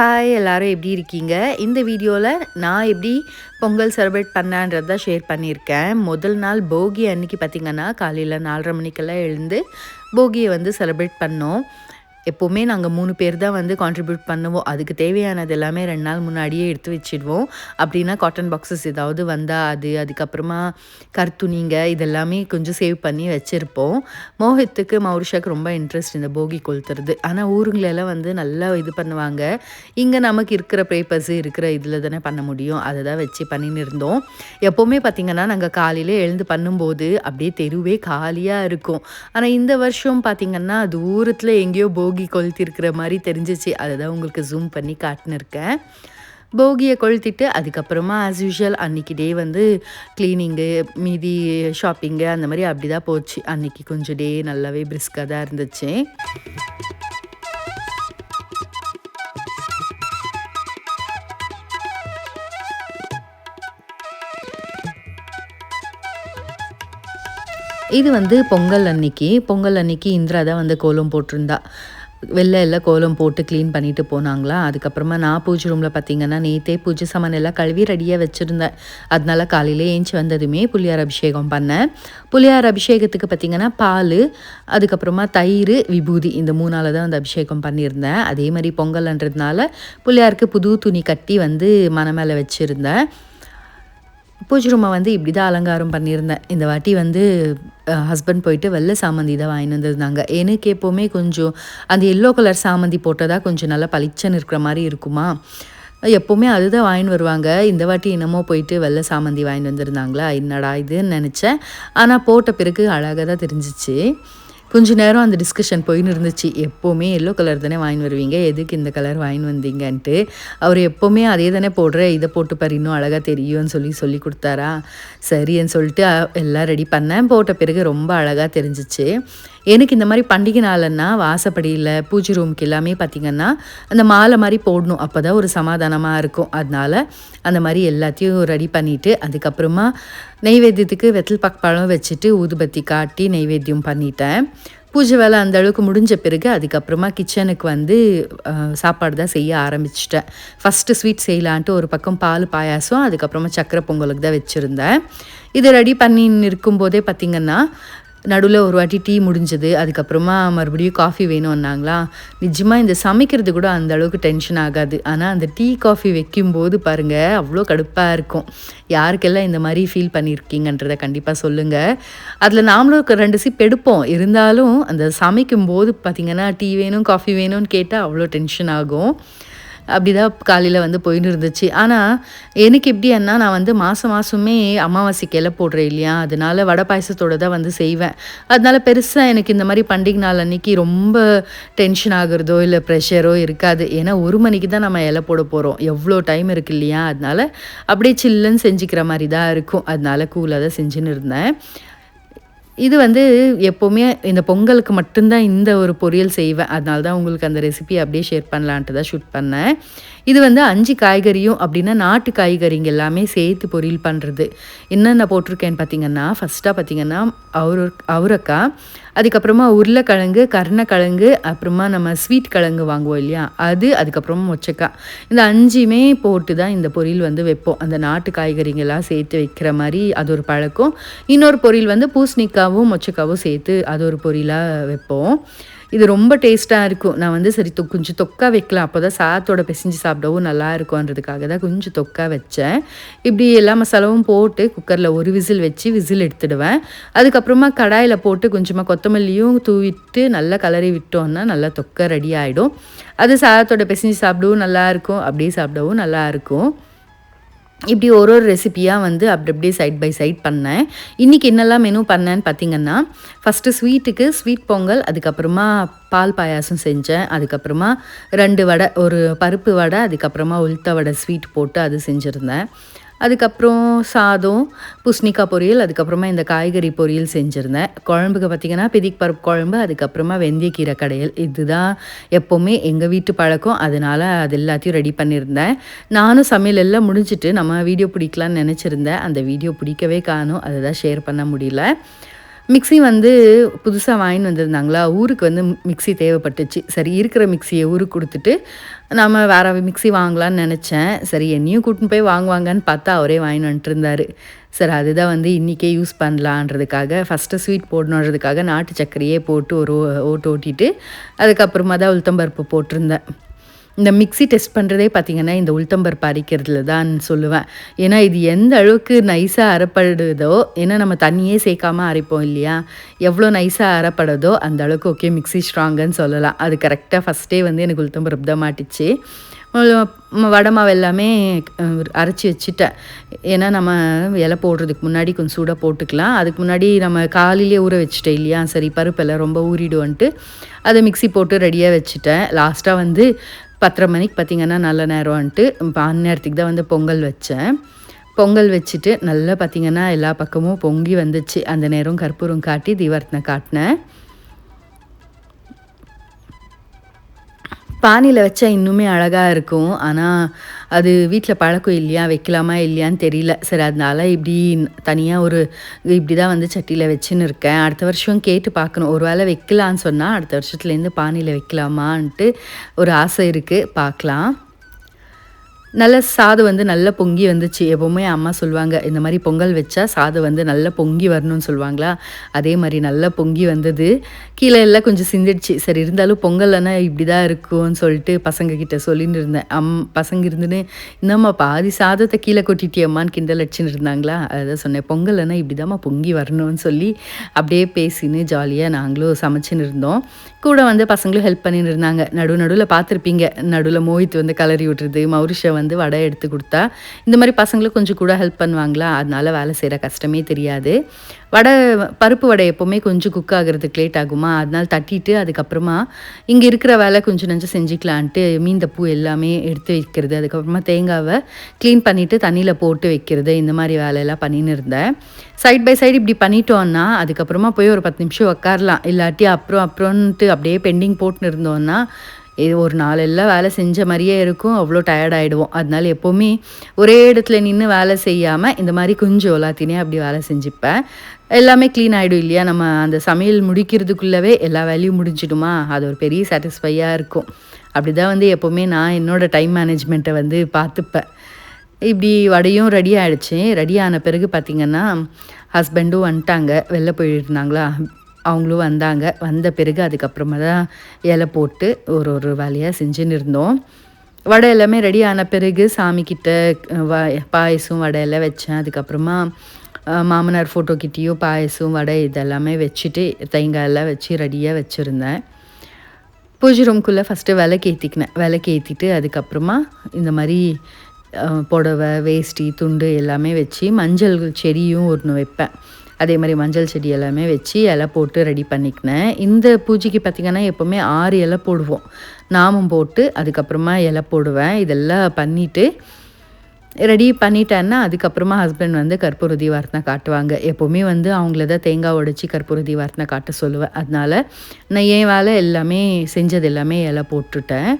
Hi எல்லோரும் எப்படி இருக்கீங்க? இந்த வீடியோவில் நான் எப்படி பொங்கல் செலிப்ரேட் பண்ணேன்றதை ஷேர் பண்ணியிருக்கேன். முதல் நாள் போகி அன்னைக்கு பார்த்திங்கன்னா காலையில் நாலரை மணிக்கெல்லாம் எழுந்து போகியை வந்து செலிப்ரேட் பண்ணோம். எப்போவுமே நாங்கள் மூணு பேர் தான் வந்து கான்ட்ரிபியூட் பண்ணுவோம். அதுக்கு தேவையானது எல்லாமே ரெண்டு நாள் முன்னாடியே எடுத்து வச்சிடுவோம். அப்படின்னா காட்டன் பாக்ஸஸ் ஏதாவது வந்தால் அது அதுக்கப்புறமா கருத்துணிங்க இதெல்லாமே கொஞ்சம் சேவ் பண்ணி வச்சுருப்போம். மோஹித்துக்கு மௌரிஷாக்கு ரொம்ப இன்ட்ரெஸ்ட் இந்த போகி கொளுத்துறது. ஆனால் ஊருங்களெல்லாம் வந்து நல்லா இது பண்ணுவாங்க. இங்கே நமக்கு இருக்கிற பேப்பர்ஸ் இருக்கிற இதில் தானே பண்ண முடியும். அதை தான் வச்சு பண்ணின்னு இருந்தோம். எப்போவுமே பார்த்திங்கன்னா நாங்கள் காலையில் எழுந்து பண்ணும்போது அப்படியே தெருவே காலியாக இருக்கும். ஆனால் இந்த வருஷம் பார்த்திங்கன்னா தூரத்தில் எங்கேயோ போகி போகி கொளுத்திருக்கிற மாதிரி தெரிஞ்சிச்சு. அதை தான் உங்களுக்கு ஜூம் பண்ணி காட்டினிருக்கேன். போகியை கொளுத்திட்டு அதுக்கப்புறமா ஆஸ் யூஷுவல் அன்றைக்கி டே வந்து க்ளீனிங்கு மீதி ஷாப்பிங்கு அந்த மாதிரி அப்படி தான் போச்சு. அன்றைக்கி கொஞ்சம் டே நல்லாவே பிரிஸ்காக தான் இருந்துச்சு. இது வந்து பொங்கல் அன்னைக்கு. பொங்கல் அன்னைக்கு இந்திரா தான் வந்து கோலம் போட்டிருந்தா. வெளில எல்லாம் கோலம் போட்டு க்ளீன் பண்ணிட்டு போனாங்களா? அதுக்கப்புறமா நான் பூஜை ரூமில் பார்த்தீங்கன்னா நேத்தே பூஜை சாமான் எல்லாம் கழுவி ரெடியாக வச்சுருந்தேன். அதனால காலையில் ஏஞ்சி வந்ததுமே புளியார் அபிஷேகம் பண்ணேன். புளியார் அபிஷேகத்துக்கு பார்த்தீங்கன்னா பால் அதுக்கப்புறமா தயிர் விபூதி இந்த மூணால் தான் வந்து அபிஷேகம் பண்ணியிருந்தேன். அதே மாதிரி பொங்கல்ன்றதுனால புளியாருக்கு புது துணி கட்டி வந்து மன மேலே வச்சுருந்தேன். பூஜை ரூமை வந்து இப்படி தான் அலங்காரம் பண்ணியிருந்தேன். இந்த வாட்டி வந்து ஹஸ்பண்ட் போயிட்டு வெள்ளை சாமந்தி தான் வாங்கிட்டு வந்திருந்தாங்க. எனக்கு எப்போவுமே கொஞ்சம் அந்த எல்லோ கலர் சாமந்தி போட்டதாக கொஞ்சம் நல்லா பளிச்சன்னு இருக்கிற மாதிரி இருக்குமா? எப்போவுமே அதுதான் வாங்கின்னு வருவாங்க. இந்த வாட்டி என்னமோ போயிட்டு வெள்ளை சாமந்தி வாங்கிட்டு வந்திருந்தாங்களா? என்னடா இதுன்னு நினச்சேன். ஆனால் போட்ட பிறகு அழகாக தான் தெரிஞ்சிச்சு. கொஞ்ச நேரம் அந்த டிஸ்கஷன் போயின்னு இருந்துச்சு. எப்போவுமே எல்லோ கலர் தானே வாங்கி வருவீங்க. எதுக்கு இந்த கலர் வாங்கி வந்தீங்கன்ட்டு. அவர் எப்போவுமே அதே தானே போடுற இதை போட்டு பாரு இன்னும் அழகாக தெரியும்னு சொல்லி சொல்லி கொடுத்தாரா? சரின்னு சொல்லிட்டு எல்லாம் ரெடி பண்ணேன். போட்ட பிறகு ரொம்ப அழகாக தெரிஞ்சிச்சு. எனக்கு இந்த மாதிரி பண்டிகை நாளன்னா வாசப்படியில் பூஜை ரூமுக்கு எல்லாமே பார்த்திங்கன்னா அந்த மாலை மாதிரி போடணும். அப்போ தான் ஒரு சமாதானமாக இருக்கும். அதனால அந்த மாதிரி எல்லாத்தையும் ரெடி பண்ணிவிட்டு அதுக்கப்புறமா நெய்வேத்தியத்துக்கு வெத்தல் பாக் பழம் வச்சுட்டு ஊதுபத்தி காட்டி நெய்வேத்தியம் பண்ணிட்டேன். பூஜை வேலை அந்த அளவுக்கு முடிஞ்ச பிறகு அதுக்கப்புறமா கிச்சனுக்கு வந்து சாப்பாடு தான் செய்ய ஆரம்பிச்சிட்டேன். ஃபஸ்ட்டு ஸ்வீட் செய்யலான்ட்டு ஒரு பக்கம் பால் பாயாசம் அதுக்கப்புறமா சக்கரை பொங்கலுக்கு தான் வச்சுருந்தேன். இது ரெடி பண்ணி இருக்கும்போதே பார்த்திங்கன்னா நடுவில் ஒரு வாட்டி டீ முடிஞ்சது அதுக்கப்புறமா மறுபடியும் காஃபி வேணும்னாங்களா நிஜமாக இந்த சமைக்கிறது கூட அந்த அளவுக்கு டென்ஷன் ஆகாது. ஆனால் அந்த டீ காஃபி வைக்கும்போது பாருங்கள் அவ்வளோ கடுப்பாக இருக்கும். யாருக்கெல்லாம் இந்த மாதிரி ஃபீல் பண்ணியிருக்கீங்கன்றத கண்டிப்பாக சொல்லுங்கள் அதில் நாமளும் ரெண்டு சிப் எடுப்போம். இருந்தாலும் அந்த சமைக்கும்போது பார்த்திங்கன்னா டீ வேணும் காஃபி வேணும்னு கேட்டால் அவ்வளோ டென்ஷன் ஆகும். அப்படி தான் காலையில் வந்து போயின்னு இருந்துச்சு ஆனால் எனக்கு எப்படின்னா நான் வந்து மாதம் மாதமே அமாவாசைக்கு இலை போடுறேன் இல்லையா? அதனால வடை பாயசத்தோடு தான் வந்து செய்வேன். அதனால பெருசாக எனக்கு இந்த மாதிரி பண்டிகை நாள் அன்றைக்கி ரொம்ப டென்ஷன் ஆகுறதோ இல்லை ப்ரெஷரோ இருக்காது. ஏன்னா ஒரு மணிக்கு தான் நம்ம இலை போட போகிறோம் எவ்வளோ டைம் இருக்கு இல்லையா? அதனால அப்படியே சில்லுன்னு செஞ்சுக்கிற மாதிரி தான் இருக்கும். அதனால கூலாக தான் செஞ்சுன்னு இருந்தேன். இது வந்து எப்போவுமே இந்த பொங்கலுக்கு மட்டும்தான் இந்த ஒரு பொரியல் செய்வேன். அதனால தான் உங்களுக்கு அந்த ரெசிபி அப்படியே ஷேர் பண்ணலான்ட்டு தான் ஷூட் பண்ணேன். இது வந்து அஞ்சு காய்கறியும் அப்படின்னா நாட்டு காய்கறிங்க எல்லாமே சேர்த்து பொரியல் பண்ணுறது என்னென்ன போட்டிருக்கேன்னு பார்த்தீங்கன்னா ஃபஸ்ட்டாக பார்த்தீங்கன்னா அவரு அவரக்காய் அதுக்கப்புறமா உருளைக்கிழங்கு கருணக்கிழங்கு அப்புறமா நம்ம ஸ்வீட் கிழங்கு வாங்குவோம் இல்லையா? அது அதுக்கப்புறமா மொச்சக்காய் இந்த அஞ்சுமே போட்டு தான் இந்த பொரியல் வந்து வைப்போம். அந்த நாட்டு காய்கறிங்கெல்லாம் சேர்த்து வைக்கிற மாதிரி அது ஒரு பழக்கம். இன்னொரு பொரியல் வந்து பூசணிக்காவும் மொச்சக்காவும் சேர்த்து அது ஒரு பொரியலாக வைப்போம். இது ரொம்ப டேஸ்ட்டாக இருக்கும். நான் வந்து சரி தொ கொஞ்சம் தொக்கா வைக்கலாம். அப்போ தான் சாத்தோட பிசைஞ்சு சாப்பிடவும் நல்லா இருக்கும்ன்றதுக்காக தான் கொஞ்சம் தொக்கா வச்சேன். இப்படி எல்லா மசாலாவும் போட்டு குக்கரில் ஒரு விசில் வச்சு விசில் எடுத்துடுவேன். அதுக்கப்புறமா கடாயில் போட்டு கொஞ்சமாக கொத்தமல்லியும் தூவிட்டு நல்லா கலரி விட்டோன்னா நல்லா தொக்கை ரெடி ஆகிடும் அது சாதத்தோட பிசைஞ்சு சாப்பிடவும் நல்லாயிருக்கும் அப்படியே சாப்பிடவும் நல்லாயிருக்கும் இப்படி ஒரு ஒரு ரெசிப்பியாக வந்து அப்படி அப்படியே சைட் பை சைட் பண்ணேன். இன்றைக்கி என்னெல்லாம் மெனு பண்ணேன்னு பார்த்தீங்கன்னா ஃபஸ்ட்டு ஸ்வீட்டுக்கு ஸ்வீட் பொங்கல் அதுக்கப்புறமா பால் பாயாசம் செஞ்சேன். அதுக்கப்புறமா ரெண்டு வடை ஒரு பருப்பு வடை அதுக்கப்புறமா உளுத்த வடை ஸ்வீட் போட்டு அது செஞ்சுருந்தேன். அதுக்கப்புறம் சாதம் பூசணிக்காய் பொரியல் அதுக்கப்புறமா இந்த காய்கறி பொரியல் செஞ்சுருந்தேன். குழம்புக்கு பார்த்திங்கன்னா பிதிக் பருப்பு குழம்பு அதுக்கப்புறமா வெந்தயக்கீரை கடையல். இதுதான் எப்போவுமே எங்கள் வீட்டு பழக்கம். அதனால் அது எல்லாத்தையும் ரெடி பண்ணியிருந்தேன் நானும் சமையல் எல்லாம் முடிஞ்சிட்டு நம்ம வீடியோ பிடிக்கலான்னு நினச்சிருந்தேன். அந்த வீடியோ பிடிக்கவே காணும். அதை தான் ஷேர் பண்ண முடியல. மிக்ஸி வந்து புதுசாக வாங்கின்னு வந்திருந்தாங்களா? ஊருக்கு வந்து மிக்ஸி தேவைப்பட்டுச்சு. சரி இருக்கிற மிக்ஸியை ஊருக்கு கொடுத்துட்டு நம்ம வேறு மிக்சி வாங்கலான்னு நினச்சேன். சரி என்னையும் கூட்டின்னு போய் வாங்குவாங்கன்னு பார்த்தா அவரே வாங்கின்னு வந்துட்டு இருந்தார் சரி அதுதான் வந்து இன்றைக்கே யூஸ் பண்ணலான்றதுக்காக ஃபஸ்ட்டு ஸ்வீட் போடணுன்றதுக்காக நாட்டு சர்க்கரையே போட்டு ஒரு ஓட்டு ஓட்டிட்டு அதுக்கப்புறமா தான் உளுத்தம்பருப்பு போட்டிருந்தேன். இந்த மிக்ஸி டெஸ்ட் பண்ணுறதே பார்த்திங்கன்னா இந்த உளுத்தம்பருப்பு அரைக்கிறதுல தான் சொல்லுவேன். ஏன்னா இது எந்த அளவுக்கு நைஸாக அரைப்படுதோ ஏன்னா நம்ம தண்ணியே சேர்க்காமல் அரைப்போம் இல்லையா? எவ்வளோ நைஸாக அரைப்படுதோ அந்த அளவுக்கு ஓகே மிக்சி ஸ்ட்ராங்குன்னு சொல்லலாம். அது கரெக்டாக ஃபஸ்ட்டே வந்து எனக்கு உளுத்தம்பருப்பு தான் மாட்டிச்சு. வடை மாவு எல்லாமே அரைச்சி வச்சுட்டேன். ஏன்னா நம்ம இலை போடுறதுக்கு முன்னாடி கொஞ்சம் சூடாக போட்டுக்கலாம். அதுக்கு முன்னாடி நம்ம காலையிலே ஊற வச்சுட்டேன் இல்லையா? சரி பருப்பெல்லாம் ரொம்ப ஊறிடுவோன்ட்டு அதை மிக்ஸி போட்டு ரெடியாக வச்சுட்டேன். லாஸ்ட்டாக வந்து பத்தரை மணிக்கு பார்த்திங்கன்னா நல்ல நேரம்ன்ட்டு நேரத்துக்கு தான் வந்து பொங்கல் வச்சேன். பொங்கல் வச்சுட்டு நல்லா பார்த்திங்கன்னா எல்லா பக்கமும் பொங்கி வந்துச்சு. அந்த நேரம் கற்பூரம் காட்டி தீவர்த்தனை காட்டினேன். பானியில் வச்சா இன்னுமே அழகாக இருக்கும். ஆனால் அது வீட்டில் பழக்கம் இல்லையா? வைக்கலாமா இல்லையான்னு தெரியல. சரி அதனால இப்படி தனியாக ஒரு இப்படி தான் வந்து சட்டியில் வச்சுன்னு இருக்கேன். அடுத்த வருஷம் கேட்டு பார்க்கணும். ஒரு வேளை வைக்கலான்னு சொன்னால் அடுத்த வருஷத்துலேருந்து பானியில் வைக்கலாமான்ட்டு ஒரு ஆசை இருக்குது பார்க்கலாம். நல்ல சாதம் வந்து நல்லா பொங்கி வந்துச்சு. எப்போவுமே அம்மா சொல்லுவாங்க இந்த மாதிரி பொங்கல் வச்சா சாதம் வந்து நல்லா பொங்கி வரணும்னு சொல்லுவாங்களா? அதே மாதிரி நல்லா பொங்கி வந்தது. கீழே எல்லாம் கொஞ்சம் சிந்திடுச்சு. சரி இருந்தாலும் பொங்கல்னா இப்படி தான் இருக்கும்னு சொல்லிட்டு பசங்க கிட்ட சொல்லின்னு இருந்தேன். அம் பசங்க இருந்துன்னு என்னம்மா பாதி சாதத்தை கீழே கொட்டிட்டியம்மான்னு கிண்டல் அடிச்சுன்னு இருந்தாங்களா? அதான் சொன்னேன். பொங்கல்னா இப்படி தான்மா பொங்கி வரணும்னு சொல்லி அப்படியே பேசின்னு ஜாலியாக நாங்களும் சமைச்சின்னு இருந்தோம். கூட வந்து பசங்களும் ஹெல்ப் பண்ணின்னு இருந்தாங்க. நடு நடுவில் பார்த்துருப்பீங்க. நடுவில் மோஹித் வந்து கலரி விட்டுறது மௌரிஷை வந்து வடை எடுத்து கொடுத்தா இந்த மாதிரி பசங்களும் கொஞ்சம் கூட ஹெல்ப் பண்ணுவாங்களா? அதனால வேலை செய்கிற கஷ்டமே தெரியாது. வடை பருப்பு வடை எப்போவுமே கொஞ்சம் குக் ஆகிறதுக்கு லேட் ஆகுமா? அதனால் தட்டிட்டு அதுக்கப்புறமா இங்கே இருக்கிற வேலை கொஞ்சம் நஞ்சம் செஞ்சுக்கலான்ட்டு மீந்த பூ எல்லாமே எடுத்து வைக்கிறது. அதுக்கப்புறமா தேங்காவை க்ளீன் பண்ணிவிட்டு தண்ணியில் போட்டு வைக்கிறது. இந்த மாதிரி வேலையெல்லாம் பண்ணின்னு இருந்தேன். சைட் பை சைடு இப்படி பண்ணிட்டோன்னா அதுக்கப்புறமா போய் ஒரு பத்து நிமிஷம் உட்காரலாம் இல்லாட்டி அப்புறம் அப்புறம்ன்ட்டு அப்படியே பெண்டிங் போட்டுன்னு இருந்தோன்னா இது ஒரு நாளெல்லாம் வேலை செஞ்ச மாதிரியே இருக்கும். அவ்வளோ டயர்ட் ஆகிடுவோம் அதனால எப்போவுமே ஒரே இடத்துல நின்று வேலை செய்யாமல் இந்த மாதிரி கொஞ்சம் எல்லாத்தையுமே அப்படி வேலை செஞ்சுப்பேன். எல்லாமே க்ளீன் ஆகிடும் இல்லையா? நம்ம அந்த சமையல் முடிக்கிறதுக்குள்ளவே எல்லா வேலையும் முடிஞ்சிடுமா? அது ஒரு பெரிய சாட்டிஸ்ஃபையாக இருக்கும். அப்படி தான் வந்து எப்போவுமே நான் என்னோடய டைம் மேனேஜ்மெண்ட்டை வந்து பார்த்துப்பேன். இப்படி வடையும் ரெடி ஆகிடுச்சு ரெடி ஆன பிறகு பார்த்திங்கன்னா ஹஸ்பண்டும் வந்துட்டாங்க. வெளில போயிருந்தாங்களா? அவங்களும் வந்தாங்க. வந்த பிறகு அதுக்கப்புறமா தான் இலை போட்டு ஒரு ஒரு வேலையாக செஞ்சுன்னு இருந்தோம். வடை எல்லாமே ரெடி ஆன பிறகு சாமிக்கிட்ட வ பாயசம் வடை எல்லாம் வச்சேன். அதுக்கப்புறமா மாமனார் ஃபோட்டோக்கிட்டேயும் பாயசம் வடை இதெல்லாமே வச்சுட்டு தேங்காய் எல்லாம் வச்சு ரெடியாக வச்சுருந்தேன். பூஜை ரூம்குள்ளே ஃபஸ்ட்டு விளக்கு ஏற்றிக்கினேன் விளக்கு ஏற்றிட்டு அதுக்கப்புறமா இந்த மாதிரி புடவை வேஷ்டி துண்டு எல்லாமே வச்சு மஞ்சள் செடியும் ஒன்று வைப்பேன். அதே மாதிரி மஞ்சள் செடி எல்லாமே வச்சு இலை போட்டு ரெடி பண்ணிக்கினேன். இந்த பூஜைக்கு பார்த்திங்கன்னா எப்போவுமே ஆறு இலை போடுவோம். நாமம் போட்டு அதுக்கப்புறமா இலை போடுவேன். இதெல்லாம் பண்ணிவிட்டு ரெடி பண்ணிட்டேன்னா அதுக்கப்புறமா ஹஸ்பண்ட் வந்து கற்பூர தீவார்த்தனை காட்டுவாங்க. எப்போவுமே வந்து அவங்கள தான் தேங்காய் உடைச்சி கற்பூர தீவார்த்தனை காட்ட சொல்லுவேன். அதனால் நான் என் வேலை எல்லாமே செஞ்சது எல்லாமே இலை போட்டுட்டேன்.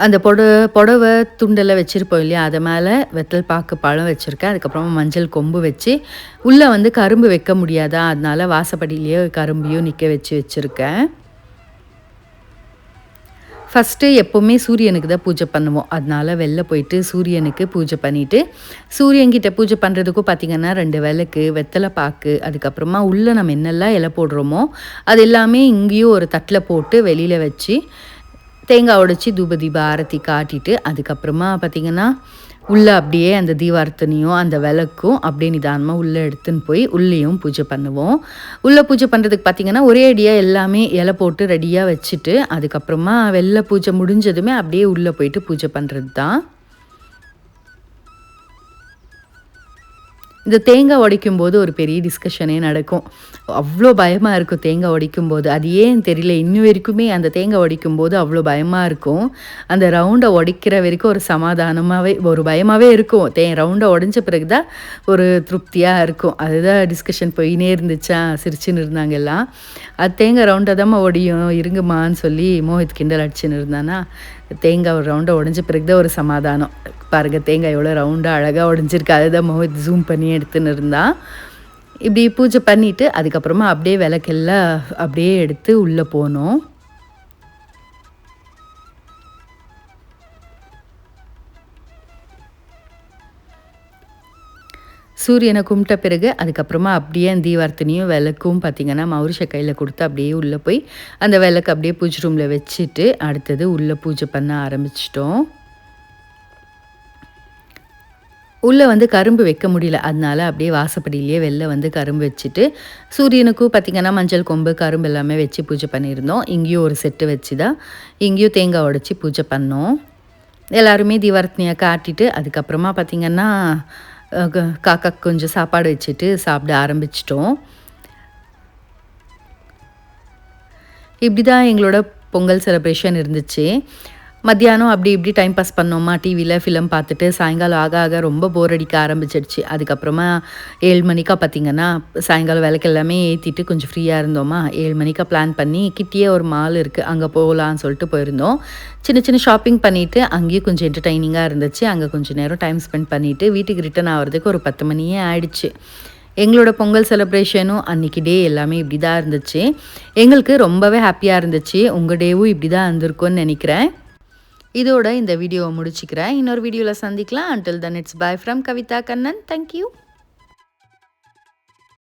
அந்த புடவை புடவை துண்டெல்லாம் வச்சுருப்போம் இல்லையா? அதை மேலே வெத்தல் பாக்கு பழம் வச்சுருக்கேன். அதுக்கப்புறமா மஞ்சள் கொம்பு வச்சு உள்ளே வந்து கரும்பு வைக்க முடியாதா? அதனால வாசப்படியிலேயே கரும்பையும் நிற்க வச்சு வச்சுருக்கேன். ஃபஸ்ட்டு எப்போவுமே சூரியனுக்கு தான் பூஜை பண்ணுவோம். அதனால் வெளில போயிட்டு சூரியனுக்கு பூஜை பண்ணிவிட்டு சூரியன்கிட்ட பூஜை பண்ணுறதுக்கும் பார்த்திங்கன்னா ரெண்டு விளக்கு வெத்தலை பாக்கு அதுக்கப்புறமா உள்ளே நம்ம என்னெல்லாம் இலை போடுறோமோ அது எல்லாமே இங்கேயும் ஒரு தட்டில் போட்டு வெளியில் வச்சு தேங்காய் உடைச்சி தூப தீப ஆரத்தி காட்டிட்டு அதுக்கப்புறமா பார்த்திங்கன்னா உள்ளே அப்படியே அந்த தீபார்த்தனையும் அந்த விளக்கும் அப்படியே நிதானமாக உள்ளே எடுத்துன்னு போய் உள்ளேயும் பூஜை பண்ணுவோம். உள்ளே பூஜை பண்ணுறதுக்கு பார்த்திங்கன்னா ஒரே அடியாக எல்லாமே இலை போட்டு ரெடியாக வச்சுட்டு அதுக்கப்புறமா வெளில பூஜை முடிஞ்சதுமே அப்படியே உள்ளே போயிட்டு பூஜை பண்ணுறது தான் இந்த தேங்காய் உடைக்கும் போது ஒரு பெரிய டிஸ்கஷனே நடக்கும். அவ்வளோ பயமாக இருக்கும் தேங்காய் உடைக்கும் போது அது ஏன் தெரியல. இன்னும் வரைக்குமே அந்த தேங்காய் உடைக்கும் போது அவ்வளோ பயமாக இருக்கும். அந்த ரவுண்டை உடைக்கிற வரைக்கும் ஒரு சமாதானமாகவே ஒரு பயமாகவே இருக்கும். தே ரவுண்டை உடஞ்ச பிறகு தான் ஒரு திருப்தியாக இருக்கும். அதுதான் டிஸ்கஷன் போயினே இருந்துச்சா? சிரிச்சுன்னு இருந்தாங்க எல்லாம். அது தேங்காய் ரவுண்டை தான் ஒடியும். இருங்கம்மான்னு சொல்லி மோஹித் கிண்டல் அடிச்சுன்னு இருந்தானா? தேங்காய் ஒரு ரவுண்டை உடஞ்ச பிறகு தான் ஒரு சமாதானம். பாருங்கள் தேங்காய் எவ்வளோ ரவுண்டாக அழகாக உடஞ்சிருக்கு. அதுதான் மோஹித் ஜூம் பண்ணி எடுத்துன்னு இருந்தான். இப்படி பூஜை பண்ணிவிட்டு அதுக்கப்புறமா அப்படியே விளக்கெல்லாம் அப்படியே எடுத்து உள்ளே போனோம். சூரியனை கும்பிட்ட பிறகு அதுக்கப்புறமா அப்படியே அந்த தீவார்த்தனையும் விளக்கும் பார்த்திங்கன்னா மௌரிஷ கையில் கொடுத்து அப்படியே உள்ளே போய் அந்த விளக்கு அப்படியே பூஜை ரூமில் வச்சுட்டு அடுத்தது உள்ளே பூஜை பண்ண ஆரம்பிச்சிட்டோம். உள்ளே வந்து கரும்பு வைக்க முடியல. அதனால அப்படியே வாசப்படியிலேயே வெளில வந்து கரும்பு வச்சுட்டு சூரியனுக்கும் பார்த்திங்கன்னா மஞ்சள் கொம்பு கரும்பு எல்லாமே வச்சு பூஜை பண்ணியிருந்தோம். இங்கேயும் ஒரு செட்டு வச்சு தான் இங்கேயும் தேங்காய் உடச்சி பூஜை பண்ணோம். எல்லாருமே தீவார்த்தனையை காட்டிட்டு அதுக்கப்புறமா பார்த்திங்கன்னா காக்கா கொஞ்சம் சாப்பாடு வச்சுட்டு சாப்பிட ஆரம்பிச்சிட்டோம். இப்படி தான் எங்களோட பொங்கல் செலப்ரேஷன் இருந்துச்சு. மத்தியானம் அப்படி இப்படி டைம் பாஸ் பண்ணோமா? டிவியில் ஃபிலிம் பார்த்துட்டு சாயங்காலம் ஆக ஆக ரொம்ப போர் அடிக்க ஆரம்பிச்சிடுச்சு. அதுக்கப்புறமா ஏழு மணிக்கா பார்த்திங்கன்னா சாயங்காலம் விளக்கு எல்லாமே ஏற்றிட்டு கொஞ்சம் ஃப்ரீயாக இருந்தோமா? ஏழு மணிக்கா பிளான் பண்ணி கிட்டேயே ஒரு மால் இருக்குது அங்கே போகலான்னு சொல்லிட்டு போயிருந்தோம். சின்ன சின்ன ஷாப்பிங் பண்ணிவிட்டு அங்கேயும் கொஞ்சம் என்டர்டைனிங்காக இருந்துச்சு. அங்கே கொஞ்சம் நேரம் டைம் ஸ்பெண்ட் பண்ணிவிட்டு வீட்டுக்கு ரிட்டன் ஆகிறதுக்கு ஒரு பத்து மணியே ஆயிடுச்சு. எங்களோட பொங்கல் செலிப்ரேஷனும் அன்றைக்கி டே எல்லாமே இப்படி தான் இருந்துச்சு. எங்களுக்கு ரொம்பவே ஹாப்பியாக இருந்துச்சு. உங்கள் டேவும் இப்படி தான் இருந்திருக்கும்னு நினைக்கிறேன். இதோட இந்த வீடியோவை முடிச்சுக்கிறேன். இன்னொரு வீடியோவில் சந்திக்கலாம். Until then it's bye from Kavitha Kannan thank you